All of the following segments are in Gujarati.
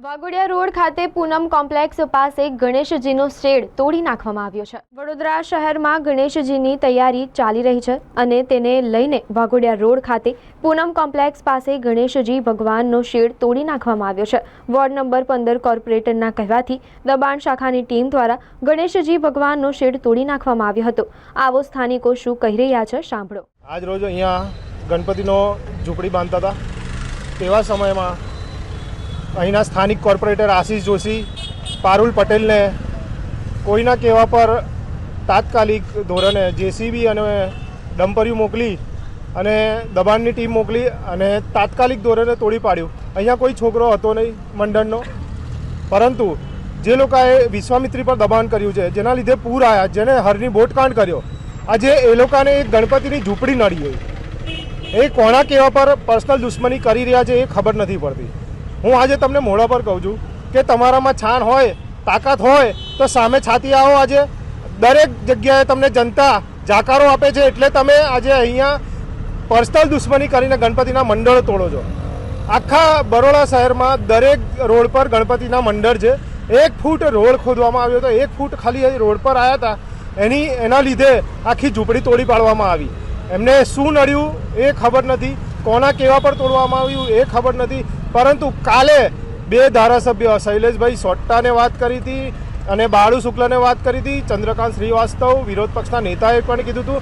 વાઘોડિયા રોડ ખાતે પૂનમ કોમ્પ્લેક્સ પાસે ગણેશજીનો શેડ તોડી નાખવામાં આવ્યો છે. વડોદરા શહેરમાં ગણેશજીની તૈયારી ચાલી રહી છે અને તેને લઈને વાઘોડિયા રોડ ખાતે પૂનમ કોમ્પ્લેક્સ પાસે ગણેશજી ભગવાનનો શેડ તોડી નાખવામાં આવ્યો છે. વોર્ડ નંબર પંદર કોર્પોરેટરના કહેવાથી દબાણ શાખાની ટીમ દ્વારા ગણેશજી ભગવાનનો શેડ તોડી નાખવામાં આવ્યો હતો. આવો સ્થાનિકો શું કહી રહ્યા છે સાંભળો. આજ રોજ અહીંયા ગણપતિનો ઝૂંપડી બાંધતા હતા. તેવા સમયમાં અહીંના સ્થાનિક કોર્પોરેટર આશીષ જોશી, પારુલ પટેલને કોઈના કહેવા પર તાત્કાલિક ધોરણે જેસીબી અને ડમ્પર્યું મોકલી અને દબાણની ટીમ મોકલી અને તાત્કાલિક ધોરણે તોડી પાડ્યું. અહીંયા કોઈ છોકરો હતો નહીં મંડળનો. પરંતુ જે લોકોએ વિશ્વામિત્રી પર દબાણ કર્યું છે, જેના લીધે પૂર આવ્યા જેને હરની બોટકાંડ કર્યો. આજે એ લોકોને એક ગણપતિની ઝૂંપડી નડી હોય. એ કોણા કહેવા પર પર્સનલ દુશ્મની કરી રહ્યા છે એ ખબર નથી પડતી. હું આજે તમને મોઢા પર કહું છું કે તમારામાં છાણ હોય, તાકાત હોય, તો સામે છાતી આવો આજે. દરેક જગ્યાએ તમને જનતા જાકારો આપે છે એટલે તમે આજે અહીંયા પર્સનલ દુશ્મની કરીને ગણપતિના મંડળો તોડો છો. આખા બરોડા શહેરમાં દરેક રોડ પર ગણપતિના મંડળ છે. એક ફૂટ રોડ ખોદવામાં આવ્યો હતો. એક ફૂટ ખાલી રોડ પર આવ્યા હતા. એની, એના લીધે આખી ઝૂંપડી તોડી પાડવામાં આવી. એમને શું નડ્યું એ ખબર નથી. કોના કેવા પર તોડવામાં આવ્યું એ ખબર નથી. પરંતુ કાલે બે ધારાસભ્યો, શૈલેષભાઈ સોટ્ટાને વાત કરી હતી અને બાળુ શુક્લને વાત કરી હતી. ચંદ્રકાંત શ્રીવાસ્તવ, વિરોધ પક્ષના નેતાએ પણ કીધું હતું.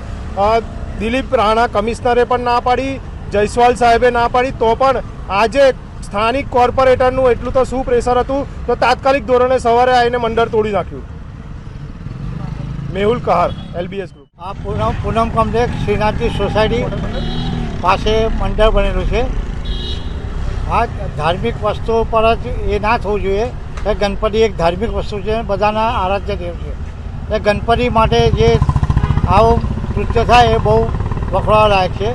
દિલીપ રાણા કમિશનરે પણ ના પાડી, જયસ્વાલ સાહેબે ના પાડી. તો પણ આજે સ્થાનિક કોર્પોરેટરનું એટલું તો શું પ્રેશર હતું? તો તાત્કાલિક ધોરણે સવારે આવીને મંડળ તોડી નાખ્યું. મેહુલ કહાર, એલબીએસ ગ્રુપ આ પૂનમ પૂનમ કોમ્પ્લેક્ષ શ્રીનાથજી સોસાયટી પાસે મંડળ બનેલું છે. આ ધાર્મિક વસ્તુઓ પર જ એ ના થવું જોઈએ એ ગણપતિ એક ધાર્મિક વસ્તુ છે બધાના આરાધ્ય દેવ છે. એ ગણપતિ માટે જે આવું કૃત્ય થાય એ બહુ વખોડાલાયક છે.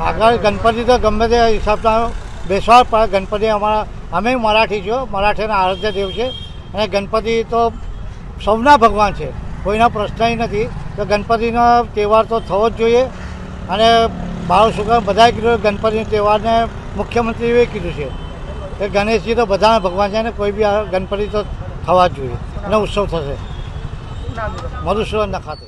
આગળ ગણપતિ તો ગમે તે હિસાબના બેસવા પડે. ગણપતિ અમારા અમે મરાઠી છો મરાઠીના આરાધ્ય દેવ છે. અને ગણપતિ તો સૌના ભગવાન છે. કોઈના પ્રશ્ન નથી. તો ગણપતિનો તહેવાર તો થવો જ જોઈએ. અને બાળ છોકરા બધાએ કીધું ગણપતિ તહેવારને મુખ્યમંત્રીએ કીધું છે કે ગણેશજી તો બધા ભગવાન છે ને કોઈ બી ગણપતિ તો થવા જ જોઈએ અને ઉત્સવ થશે. મધુસૂદન ખાતે